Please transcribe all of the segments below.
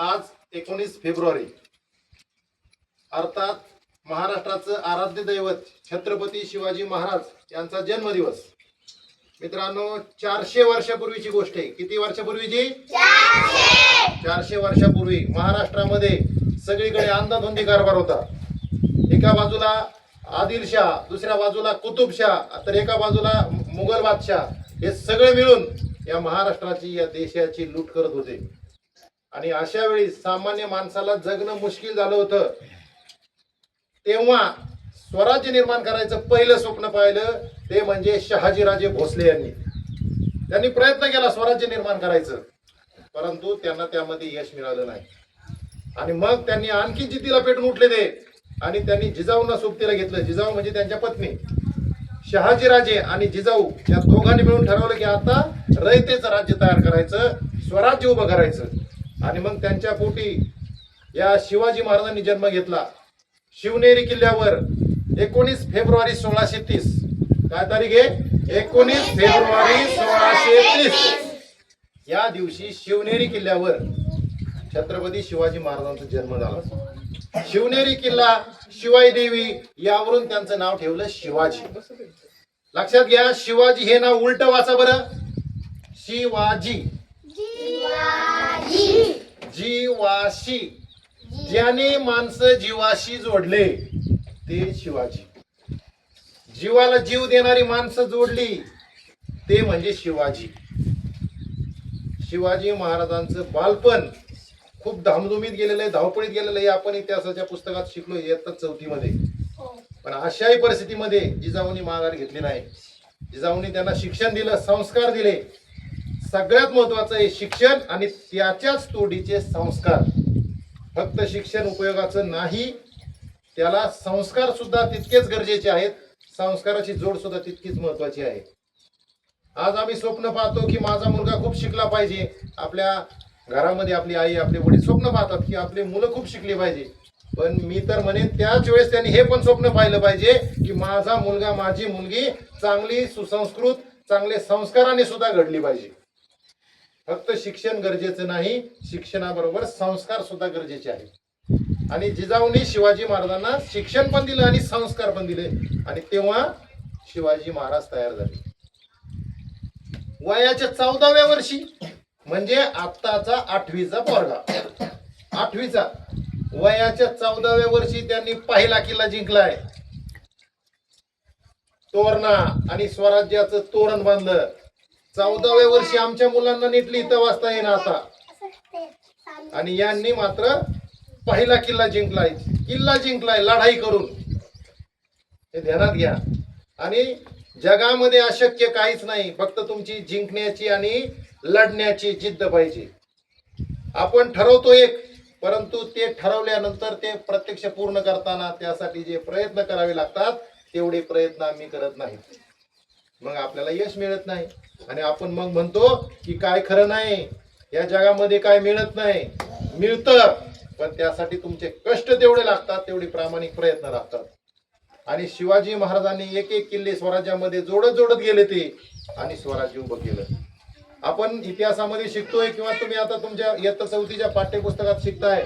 आज एकोणीस फेब्रुवारी. अर्थात महाराष्ट्राचं आराध्य दैवत छत्रपती शिवाजी महाराज यांचा जन्मदिवस. मित्रांनो चारशे वर्षापूर्वीची गोष्ट आहे. किती वर्षापूर्वीची चारशे वर्षापूर्वी महाराष्ट्रामध्ये सगळीकडे अंधाधुंदी कारभार होता. एका बाजूला आदिलशाह दुसऱ्या बाजूला कुतुबशाह तर एका बाजूला मुघल बादशाह हे सगळे मिळून या महाराष्ट्राची या देशाची लूट करत होते. आणि अशा वेळी सामान्य माणसाला जगणं मुश्किल झालं होतं. तेव्हा स्वराज्य निर्माण करायचं पहिलं स्वप्न पाहिलं ते म्हणजे शहाजीराजे भोसले यांनी. त्यांनी प्रयत्न केला स्वराज्य निर्माण करायचं परंतु त्यांना त्यामध्ये यश मिळालं नाही. आणि मग त्यांनी आणखी जिद्दीला पेटून उठले ते. आणि त्यांनी जिजाऊंना सोबतीला घेतलं. जिजाऊ म्हणजे त्यांच्या पत्नी. शहाजीराजे आणि जिजाऊ या दोघांनी मिळून ठरवलं की आता रयतेचं राज्य तयार करायचं स्वराज्य उभं करायचं. आणि मग त्यांच्या पोटी या शिवाजी महाराजांनी जन्म घेतला. शिवनेरी किल्ल्यावर एकोणीस फेब्रुवारी सोळाशे तीस. काय तारीख आहे? एकोणीस फेब्रुवारी सोळाशे तीस. या दिवशी शिवनेरी किल्ल्यावर छत्रपती शिवाजी महाराजांचा जन्म झाला. शिवनेरी किल्ला शिवाई देवी यावरून त्यांचं नाव ठेवलं शिवाजी. लक्षात घ्या शिवाजी हे नाव उलट वाचा बरं. शिवाजी. जीवाशी. ज्याने माणसं जीवाशी जोडले ते शिवाजी. जीवाला जीव देणारी माणसं जोडली ते म्हणजे शिवाजी. शिवाजी महाराजांचं बालपण खूप धामधुमीत गेलेलं आहे धावपळीत गेलेलं आहे. आपण इतिहासाच्या पुस्तकात शिकलो इयत्ता चौथीमध्ये. पण अशाही परिस्थितीमध्ये जिजाऊनी माघार घेतली नाही. जिजाऊनी त्यांना शिक्षण दिलं संस्कार दिले. सगळ्यात महत्वाचं आहे शिक्षण आणि त्याच्याच तोडीचे संस्कार. फक्त शिक्षण उपयोगाचं नाही त्याला संस्कार सुद्धा तितकेच गरजेचे आहेत. संस्काराची जोड सुद्धा तितकीच महत्वाची आहे. आज आम्ही स्वप्न पाहतो की माझा मुलगा खूप शिकला पाहिजे. आपल्या घरामध्ये आपली आई आपले वडील स्वप्न पाहतात की आपली मुलं खूप शिकली पाहिजे. पण मी तर म्हणेन त्याच वेळेस त्यांनी हे पण स्वप्न पाहिलं पाहिजे की माझा मुलगा माझी मुलगी चांगली सुसंस्कृत चांगले संस्काराने सुद्धा घडली पाहिजे. फक्त शिक्षण गरजेचं नाही शिक्षणाबरोबर संस्कार सुद्धा गरजेचे आहेत. आणि जिजाऊनी शिवाजी महाराजांना शिक्षण पण दिलं आणि संस्कार पण दिले. आणि तेव्हा शिवाजी महाराज तयार झाले. वयाच्या चौदाव्या वर्षी म्हणजे आत्ताचा आठवीचा पोरगा. आठवीचा. वयाच्या चौदाव्या वर्षी त्यांनी पहिला किल्ला जिंकलाय तोरणा आणि स्वराज्याचं तोरण बांधलं. चौदाव्या वर्षी आमच्या मुलांना नीट लिहिता वाचता येईना आता. आणि यांनी मात्र पहिला किल्ला जिंकलाय. किल्ला जिंकलाय लढाई करून. हे ध्यानात घ्या. आणि जगामध्ये अशक्य काहीच नाही. फक्त तुमची जिंकण्याची आणि लढण्याची जिद्द पाहिजे. आपण ठरवतो एक परंतु ते ठरवल्यानंतर ते प्रत्यक्ष पूर्ण करताना त्यासाठी जे प्रयत्न करावे लागतात तेवढे प्रयत्न आम्ही करत नाही. मग आपल्याला यश मिळत नाही. आणि आपण मग म्हणतो की काय खरं नाही. या जगामध्ये काय मिळत नाही. मिळतं. पण त्यासाठी तुमचे कष्ट तेवढे लागतात तेवढे प्रामाणिक प्रयत्न लागतात. आणि शिवाजी महाराजांनी एक एक किल्ले स्वराज्यामध्ये जोडत जोडत गेले ते. आणि स्वराज्य उभं केलं. आपण इतिहासामध्ये शिकतोय किंवा तुम्ही आता तुमच्या इयत्ता चौथीच्या पाठ्यपुस्तकात शिकताय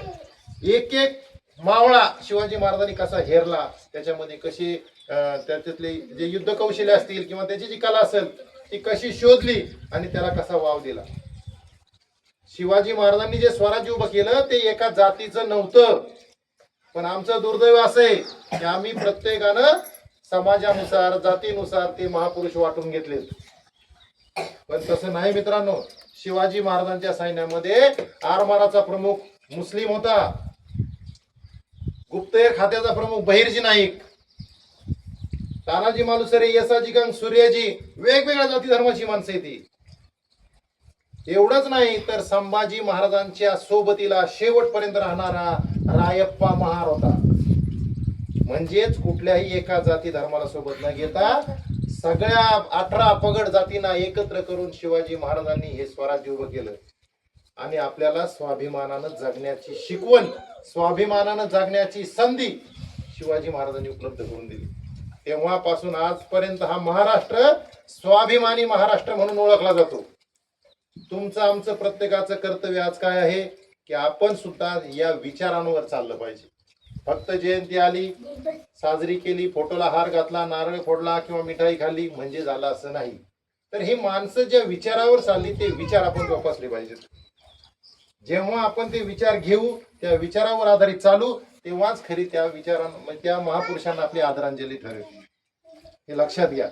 एक एक मावळा शिवाजी महाराजांनी कसा हेरला त्याच्यामध्ये कशी त्याच्यातले जे युद्ध कौशल्य असतील किंवा त्याची जी कला असेल ती कशी शोधली आणि त्याला कसा वाव दिला? शिवाजी महाराजांनी जे स्वराज्य उभं केलं ते एका जातीचं नव्हतं. पण आमचं दुर्दैव असं आहे की आम्ही प्रत्येकानं समाजानुसार जातीनुसार ते महापुरुष वाटून घेतले पण तसं नाही मित्रांनो. शिवाजी महाराजांच्या सैन्यामध्ये आरमाराचा प्रमुख मुस्लिम होता. गुप्तहेर खात्याचा प्रमुख बहिर्जी नाईक. तानाजी मालुसरे यसाजी गंग सूर्याजी वेगवेगळ्या जाती धर्माची माणसं येते एवढंच नाही तर संभाजी महाराजांच्या सोबतीला शेवटपर्यंत राहणारा रायप्पा महार होता. म्हणजेच कुठल्याही एका जाती धर्माला सोबत न घेता सगळ्या अठरा पगड जातींना एकत्र करून शिवाजी महाराजांनी हे स्वराज्य उभं केलं. आणि आपल्याला स्वाभिमानानं जगण्याची शिकवण स्वाभिमानानं जगण्याची संधी शिवाजी महाराजांनी उपलब्ध करून दिली. तेव्हापासून आजपर्यंत हा महाराष्ट्र स्वाभिमानी महाराष्ट्र म्हणून ओळखला जातो. तुमचं आमचं प्रत्येकाचं कर्तव्य आज काय आहे? की आपण सुद्धा या विचारांवर चाललं पाहिजे. फक्त जयंती आली साजरी केली फोटोला हार घातला नारळ फोडला किंवा मिठाई खाल्ली म्हणजे झालं असं नाही. तर हे माणसं ज्या विचारावर चालली ते विचार आपण जोपासले पाहिजेत. जेव्हा आपण ते विचार घेऊ त्या विचारावर आधारित चालू तेव्हाच खरी त्या विचारां म्हणजे त्या महापुरुषांना आपली आदरांजली ठरेल. हे लक्षात घ्या.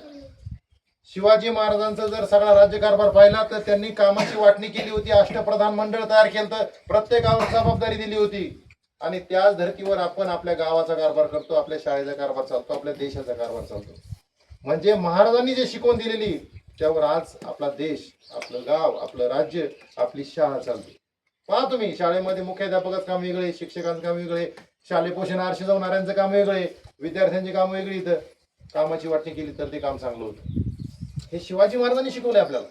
शिवाजी महाराजांचा जर सगळा राज्यकारभार पाहिला तर त्यांनी कामाची वाटणी केली होती अष्टप्रधान मंडळ तयार केलं तर प्रत्येकावर जबाबदारी दिली होती. आणि त्याच धर्तीवर आपण आपल्या गावाचा कारभार करतो आपल्या शाळेचा कारभार चालतो आपल्या देशाचा कारभार चालतो. म्हणजे महाराजांनी जे शिकवून दिलेली त्यावर आज आपला देश आपलं गाव आपलं राज्य आपली शाळा चालते. पहा तुम्ही शाळेमध्ये मुख्याध्यापकाचं काम वेगळे शिक्षकांचं काम वेगळे शालेय पोषण आरशी जाऊनाऱ्यांचं काम वेगळे विद्यार्थ्यांचे काम वेगळी इथं कामाची वाटणी केली तर ते काम चांगलं होतं. हे शिवाजी महाराजांनी शिकवले आपल्याला.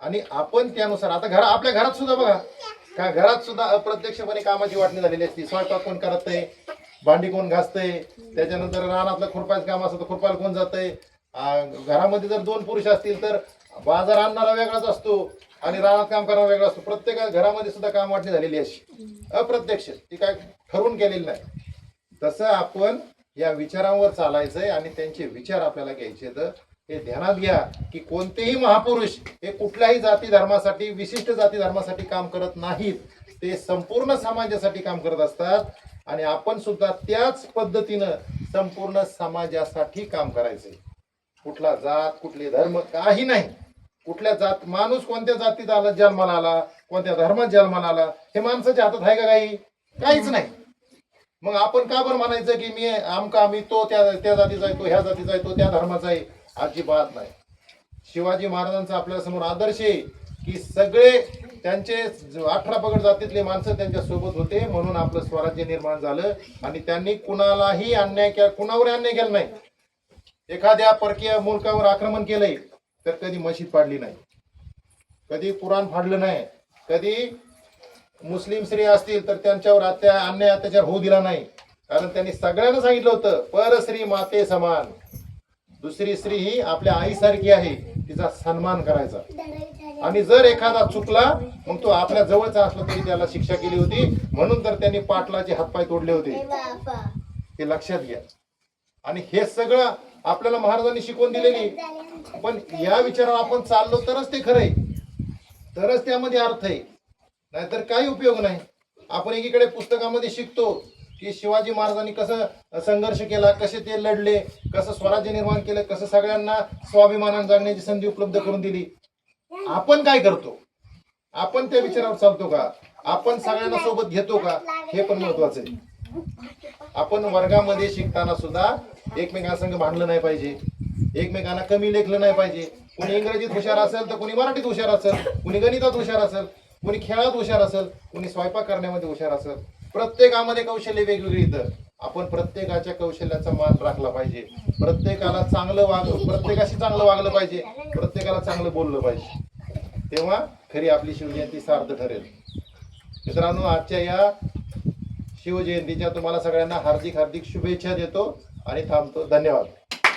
आणि आपण त्यानुसार आता घर आपल्या घरात सुद्धा बघा. का घरात सुद्धा अप्रत्यक्षपणे कामाची वाटणी झालेली असते. स्वयंपाक कोण करतय? भांडी कोण घासतंय? त्याच्यानंतर रानातलं खुरपायचं काम असतं तर खुरपायला कोण जातंय? घरामध्ये जर दोन पुरुष असतील तर बाजार आणणारा वेगळाच असतो. आणि रानात काम करणारा वेगळा असतो. प्रत्येक घरामध्ये सुद्धा काम वाटणी झालेली अशी. अप्रत्यक्ष. ती काय ठरवून केलेली नाही. तसं आपण या विचारांवर चालायचंय आणि त्यांचे विचार आपल्याला घ्यायचे तर हे ध्यानात घ्या की कोणतेही महापुरुष हे कुठल्याही जाती धर्मासाठी विशिष्ट जाती धर्मासाठी काम करत नाहीत. ते संपूर्ण समाजासाठी काम करत असतात. आणि आपण सुद्धा त्याच पद्धतीनं संपूर्ण समाजासाठी काम करायचंय. कुठला जात कुठले धर्म काही नाही. कुठल्या जात माणूस कोणत्या जातीत आला जन्माला आला कोणत्या धर्मात जन्माला आला हे माणसाच्या हातात आहे का काही? काहीच नाही. मग आपण का बरं म्हणायचं की मी आमका मी तो त्या त्या जातीचा आहे तो ह्या जातीचा आहे तो त्या धर्माचा आहे? अजिबात नाही. शिवाजी महाराजांचा आपल्यासमोर आदर्श आहे की सगळे त्यांचे अठरा पगड जातीतले माणसं त्यांच्यासोबत होते म्हणून आपलं स्वराज्य निर्माण झालं आणि त्यांनी कुणालाही अन्याय केला कुणावर अन्याय केला नाही. एखाद्या परकीय मुलकावर आक्रमण केलंय तर कधी मशीद पाडली नाही. कधी कुराण फाडलं नाही. कधी मुस्लिम स्त्री असतील तर त्यांच्यावर अत्या अन्याय अत्याचार होऊ दिला नाही. कारण त्यांनी सगळ्यांना सांगितलं होतं परस्त्री माते समान. दुसरी स्त्री ही आपल्या आईसारखी आहे तिचा सन्मान करायचा. आणि जर एखादा चुकला मग तो आपल्या जवळचा असला तरी त्याला शिक्षा केली होती. म्हणून तर त्यांनी पाटलाचे हातपाय तोडले होते. हे लक्षात घ्या. आणि हे सगळं आपल्याला महाराजांनी शिकवून दिलेली पण या विचारावर आपण चाललो तरच ते खरंय तरच त्यामध्ये अर्थ आहे. नाहीतर काही उपयोग नाही. आपण एकीकडे पुस्तकामध्ये शिकतो की शिवाजी महाराजांनी कसं संघर्ष केला कसे ते लढले कसं स्वराज्य निर्माण केलं कसं सगळ्यांना स्वाभिमानाने जगण्याची संधी उपलब्ध करून दिली. आपण काय करतो? आपण त्या विचारावर चालतो का? आपण सगळ्यांना सोबत घेतो का? हे पण महत्वाचं आहे. आपण वर्गामध्ये शिकताना सुद्धा एकमेकांसंग भांडलं नाही पाहिजे. एकमेकांना कमी लेखलं नाही पाहिजे. कोणी इंग्रजीत हुशार असेल तर कोणी मराठीत हुशार असेल कोणी गणितात हुशार असेल कोणी खेळात हुशार असेल कोणी स्वयंपाक करण्यामध्ये हुशार असेल. प्रत्येकामध्ये कौशल्य वेगवेगळी इथं आपण प्रत्येकाच्या कौशल्याचा मान राखला पाहिजे. प्रत्येकाला चांगलं वाग प्रत्येकाशी चांगलं वागलं पाहिजे. प्रत्येकाला चांगलं बोललं पाहिजे. तेव्हा खरी आपली शिवजयंती सार्थ ठरेल. मित्रांनो आजच्या या शिवजयंतीच्या तुम्हाला सगळ्यांना हार्दिक हार्दिक शुभेच्छा देतो. आणि थांबतो. धन्यवाद.